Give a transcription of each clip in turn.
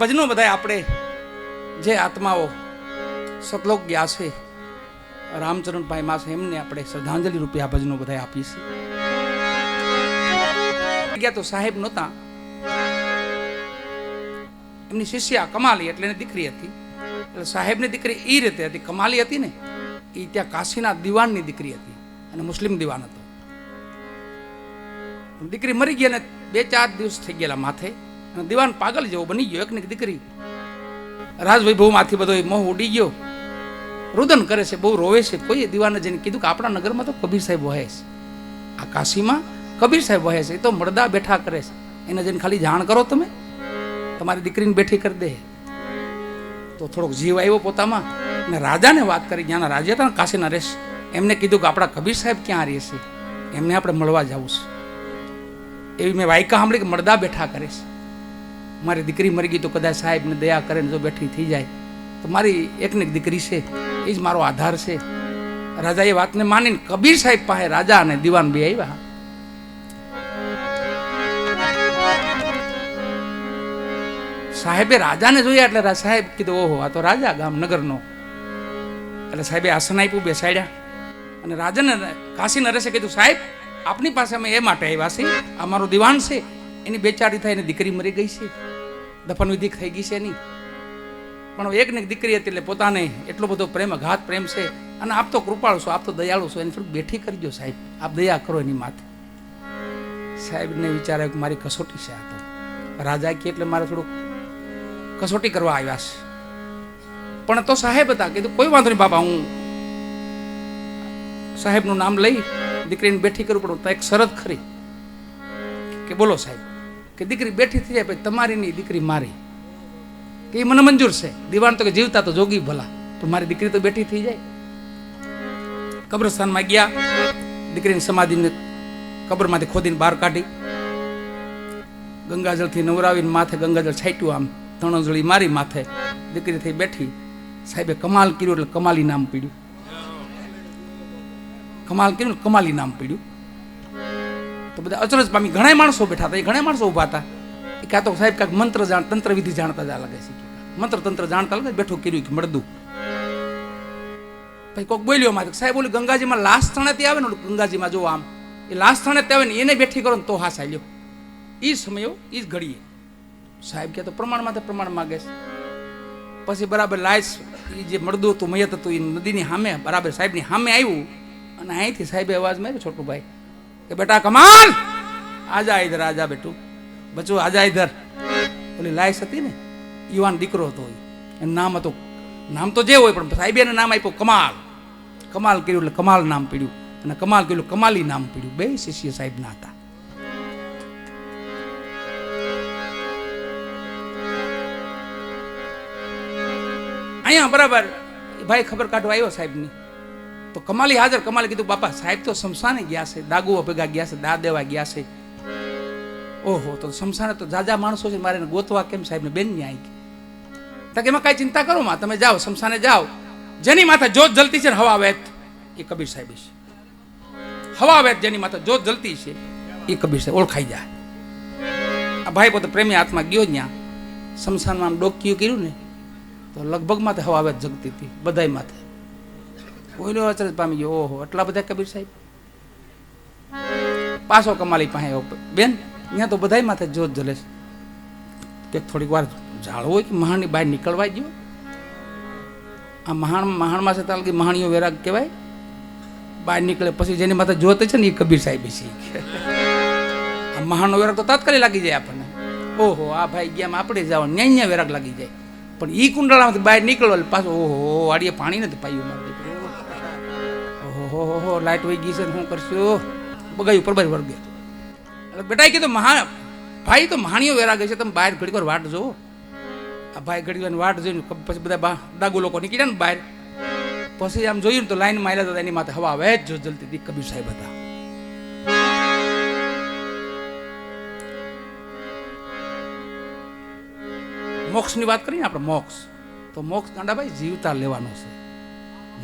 ભજનો બધા આપણે જે આત્માઓ સતલોક ગયા છે, રામચરણભાઈ માસ એમને આપણે શ્રદ્ધાંજલિ રૂપે આ ભજનો બધા આપીએ ગયા તો સાહેબ નહોતા. એમની શિષ્યા કમાલી એટલે એની દીકરી હતી. એટલે સાહેબની દીકરી એ રીતે હતી, કમાલી હતી ને એ ત્યાં કાશીના દિવાનની દીકરી હતી અને મુસ્લિમ દિવાન હતો. દીકરી મરી ગઈ અને બે ચાર દિવસ થઈ ગયેલા માથે. દિવાન પાગલ જેવો બની ગયો, એકની એક દીકરી. રાજવૈભવમાંથી બધો મોહ ઉડી ગયો. રુદન કરે છે, બહુ રોવે છે. કોઈએ દિવાને જઈને કીધું કે આપણા નગરમાં તો કબીર સાહેબ વહે છે. આ કાશીમાં કબીર સાહેબ વહે છે. એ તો મળદા બેઠા કરે છે. એને જઈને ખાલી જાણ કરો તમે, તમારી દીકરીને બેઠી કરી દે. તો થોડોક જીવ આવ્યો પોતામાં અને રાજાને વાત કરી જ્યાંના રાજા હતા કાશીના રેશ એમને કીધું કે આપણા કબીર સાહેબ ક્યાં રહે છે એમને આપણે મળવા જવું છે. એવી મેં વાયકા સાંભળી કે મળદા બેઠા કરે છે. મારી દીકરી મરી ગઈ તો કદાચ સાહેબને દયા કરે ને જો બેઠી થઈ જાય. તો મારી એકને એક દીકરી છે, એ જ મારો આધાર છે. રાજા એ વાતને માનીને કબીર સાહેબ પાસે રાજા અને દિવાન બે આવ્યા. સાહેબે રાજાને જોયા એટલે સાહેબ કીધું, ઓહો, આ તો રાજા ગામ નગરનો. એટલે સાહેબે આસન આપ્યું, બેસાડ્યા. અને રાજાને કાશી નરેશે કીધું, સાહેબ, આપની પાસે અમે એ માટે આવ્યા છીએ. આ મારો દિવાન છે. એની બેચારી થાય એની દીકરી મરી ગઈ છે. દફન વિધિ થઈ ગઈ છે નહીં પણ એક ને દીકરી હતી એટલે પોતાને એટલો બધો પ્રેમ, અઘાત પ્રેમ છે. અને આપ તો કૃપાળુ છો, આપ તો દયાળુ છો. એને થોડું બેઠી કરજો સાહેબ. આપ દયા કરો એની માથે. સાહેબને વિચારે કે મારી કસોટી છે આ તો. રાજા કે એટલે મારે થોડુંક કસોટી કરવા આવ્યા છે. પણ તો સાહેબ હતા, કીધું કોઈ વાંધો નહીં બાપા, હું સાહેબનું નામ લઈ દીકરીને બેઠી કરું, પણ એક શરત ખરી. કે બોલો સાહેબ. કે દીકરી બેઠી થઈ જાય પછી તમારી નહીં દીકરી મારી. કે એ મને મંજૂર છે. દિવાન તો કે જીવતા તો જોગી ભલા. પણ મારી દીકરી તો બેઠી થઈ જાય. કબ્રસ્તાનમાં ગયા. દીકરીની સમાધિને કબરમાંથી ખોદીને બહાર કાઢી. ગંગાજળથી નવરાવીને માથે ગંગાજળ છાંટ્યું આમ. તણજળી મારી માથે. દીકરી થઈ બેઠી. સાહેબે કમાલ કર્યું એટલે કમાલી નામ પીડ્યું. કમાલ કર્યું કમાલી નામ પીડ્યું. તો બધા અચરજ પામી ઘણા માણસો બેઠા હતા. એ ઘણા માણસો ઊભા હતા. એ કાં તો સાહેબ કાંઈક મંત્ર જાણ તંત્ર વિધિ જાણતા જ લાગે છે. મંત્ર તંત્ર જાણતા લાગે, બેઠું કર્યું કે મળદું. પછી કોઈક બોલ્યો મારે, સાહેબ બોલ્યું ગંગાજીમાં લાશ થણાથી આવે ને ગંગાજીમાં જો આમ. એ લાશ તે આવે ને એને બેઠી કરો ને તો હા સાલ્યો એ સમયો એ જ ઘડીએ. સાહેબ કે તો પ્રમાણમાં તો પ્રમાણ માગે છે. પછી બરાબર લાશ એ જે મળદું હતું, મયત હતું એ નદીની સામે, બરાબર સાહેબની સામે આવ્યું. અને અહીંથી સાહેબે અવાજ માર્યો છોટું ભાઈ કે બેટા કમાલ આજા ઇધર આજા બેટું. બચો, આજા ઇધર ઓલી લાઈસ હતી ને, યુવાન દીકરો હતો એનું નામ હતું, નામ તો જે હોય, પણ સાહેબે એને નામ આપ્યું કમાલ. કમાલ કર્યું એટલે કમાલ નામ પીડ્યું. અને કમાલ કર્યું કમાલી નામ પીડ્યું. બે શિષ્ય સાહેબના હતા. અહીંયા બરાબર, ભાઈ ખબર કાઢવા આવ્યો સાહેબની. તો કમાલી હાજર, કમાલી કીધું, બાપા, સાહેબ તો શમશાને ગયા છે, દાગુઓ ભેગા ગયા છે, દા દેવા ગયા છે. ઓહો, તો શમશાને તો જાજા માણસો છે, મારે ગોતવા કેમ સાહેબને બેન ને આવી તક એમાં કાંઈ ચિંતા કરો માં, તમે જાઓ, શમશાને જાઓ. જેની માથે જોત જલતી છે ને હવા વેત, એ કબીર સાહેબ છે. હવા વેત જેની માથે જોત જલતી છે, એ કબીર સાહેબ ઓળખાઈ જાય. આ ભાઈ પોતે પ્રેમી આત્મા ગયો ત્યાં શમશાનમાં આમ ડોક્યું કર્યું ને, તો લગભગ માથે હવા વેત જગતી હતી, બધાય માથે. કોઈનો અચરજ પામી ગયો. ઓહો, એટલા બધા કબીર સાહેબ? પાછો કમાલી પાસે બેન, અહીંયા તો બધાય માથે જોત જલે કે થોડીક વાર જાળવો હોય કે મહાણની બહાર નીકળવા ગયો? આ મહાણ મહાણમાં છે તાલ કે મહાણીઓ વેરાગ કહેવાય? બહાર નીકળે પછી જેની માથે જોત છે ને એ કબીર સાહેબ છે. આ મહાણનો વેરાગ તો તાત્કાલિક લાગી જાય આપણને. ઓહો, આ ભાઈ ગયા આપણે જાઓ ન્યા ન્યા વેરાગ લાગી જાય. પણ એ કુંડાળામાંથી બહાર નીકળો પાછો, ઓહો વાડીએ પાણી નથી પાયું મારે ઓહો હો હો લાઇટ વહી ગઈ છે ને શું કરશું? બગાયું પરબાર વર્ગે એટલે બેટા કીધું, મહા, ભાઈ તો મહાણીઓ વેરાગે છે. તમે બહાર ઘડી વાર વાટ જોવો આ ભાઈ ઘડી વાર વાટ જોઈને પછી બધા બા દાગુ લોકો નીકળ્યા ને બહાર. પછી આમ જોયું તો લાઈનમાં હતા, એની માથે હવા વેચ જો જલતી હતી, કબીર સાહેબ હતા. મોક્ષની વાત કરીએ આપણે, મોક્ષ. તો મોક્ષ ગાંડાભાઈ જીવતા લેવાનો છે.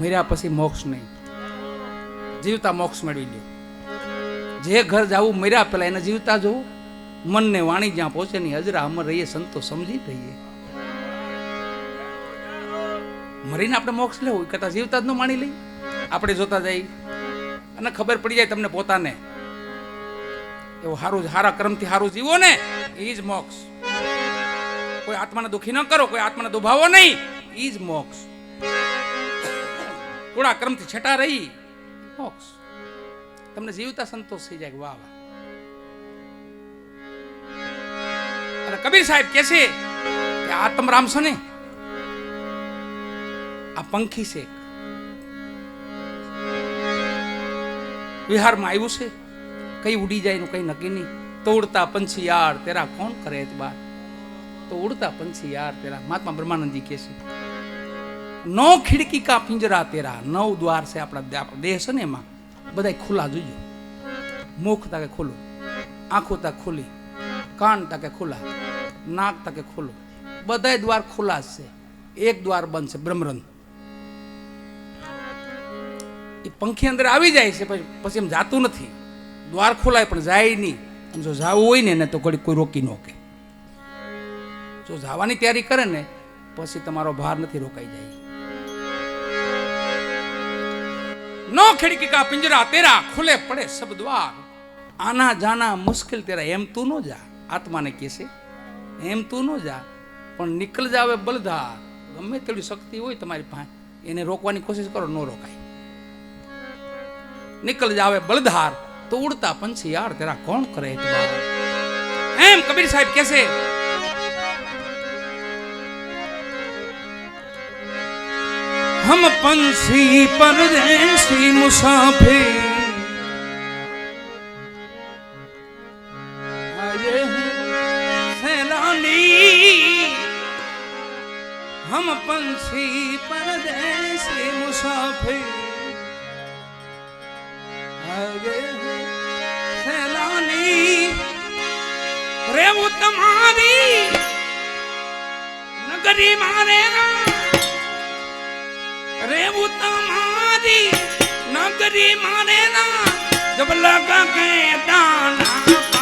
મર્યા પછી મોક્ષ નહીં. જીવતા મોક્ષ મેળવી લ્યો. જે ઘર જાવું મર્યા પેલા એને જીવતા જવું. મનને વાણી જ્યાં પહોંચે ની હજરા અમર રહીએ, સંતો સમજી રહીએ. મરીને આપણે મોક્ષ લેવું કરતાં જીવતા જ ન માણી લઈ આપણે જોતા જઈ અને ખબર પડી જાય તમને પોતાને. એવું સારું સારા કર્મથી સારું જીવો ને એ જ મોક્ષ. કોઈ આત્માને દુખી ન કરો, કોઈ આત્માને દુભાવો નહીં એ જ મોક્ષ. થોડા કર્મથી છટા રહી. મોક્ષ તમને જીવતા સંતોષ થઈ જાય વાહ અને કબીર સાહેબ કે છે કે આત્મરામ રામશો ને આ પંખી છે વિહારમાં આવ્યું છે. કઈ ઉડી જાય એનું કઈ નક્કી નહીં. તો ઉડતા પંછી યાર, તેરા કોણ કરે બાર તો ઉડતા પંછી યાર, તેરા. મહાત્મા બ્રહ્માનંદજી કે છે. નો ખીડકી કા પિંજરા તેરા. નવ દ્વાર છે આપણા દેહ છે ને એમાં. બધા ખુલ્લા જોઈએ મુખ તાકે ખુલ્લું. આંખો તાકે ખુલ્લી. કાન તાકે ખુલ્લા. નાક તાકે ખુલ્લું. બધાય દ્વાર ખુલ્લા છે. એક દ્વાર બંધ છે, બ્રહ્મરંધ. એ પંખી અંદર આવી જાય છે, પછી એમ જાતું નથી. દ્વાર ખોલાય પણ જાય નહીં. જો જાવું હોય ને એને તો ઘડી કોઈ રોકી ન કે જો જવાની તૈયારી કરે ને, પછી તમારો ભાર નથી રોકાઈ જાય. નો ખિડકી કા પિંજરા તેરા ખુલે પડે સબ દ્વાર આના જાના મુશ્કેલ તેરા એમ તું ન જા આત્માને કહે છે એમ તું ન જા પણ નીકળ જાવે બલધાર ગમે તેવી શક્તિ હોય તમારી પાસે એને રોકવાની કોશિશ કરો ન રોકાય निकल जावे बलधार तो उड़ता पंछी यार तेरा कौन करे इतबार एम कबीर साहब हम पंछी परदेसी मुसाफिर आए सैलानी हम पंछी परदेसी मुसाफिर आए सैलानी रे वो तुम्हारी नगरी मारेगा રેવું તમારી નગરી મારે ના જબલા કા કે દાના પાણી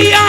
দিয়া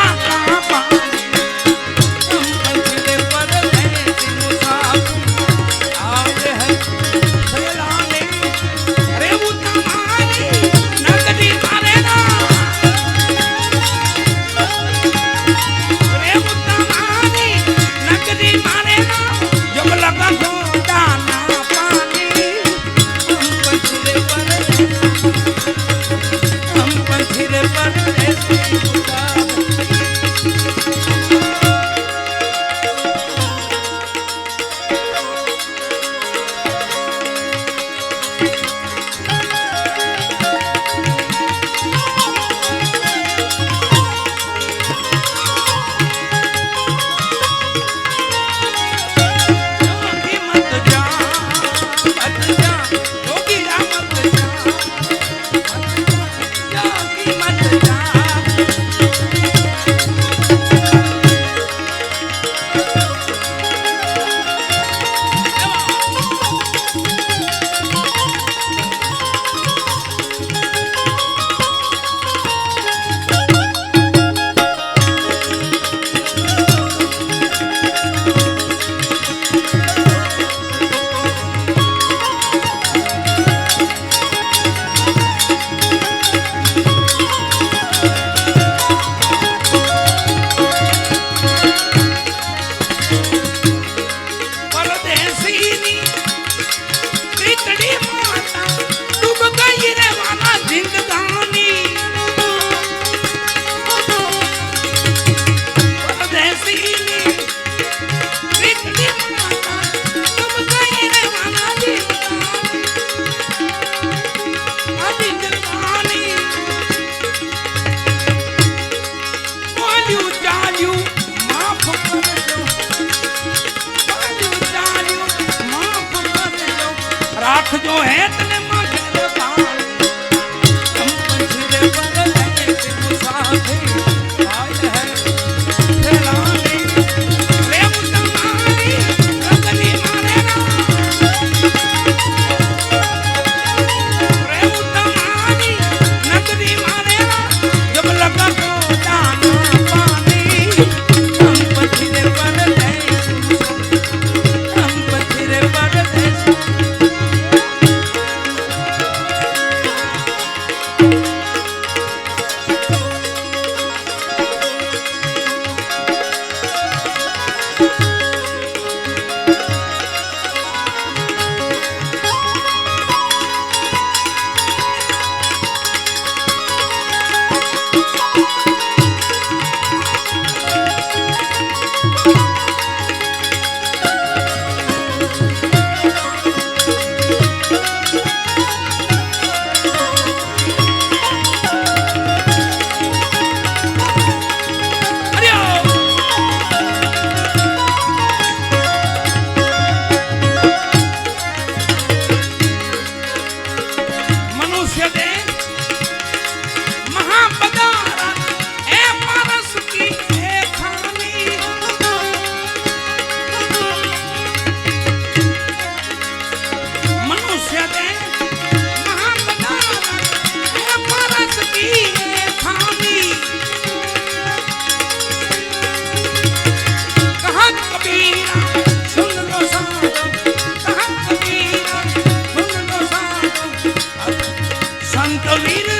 Olvida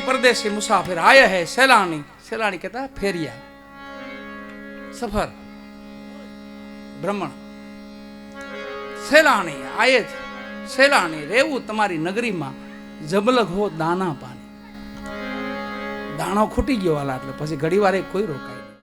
પરદેશી પરદેશી મુસાફિર આય હે સેલાણી સેલાણી કહેતા ફેરિયા સફર બ્રહ્મણ સેલાણી આયે છે સેલાણી રહેવું તમારી નગરીમાં જબલગ હો દાના પાણી દાણો ખૂટી ગયો વાલા એટલે પછી ઘડી વારે કોઈ રોકાય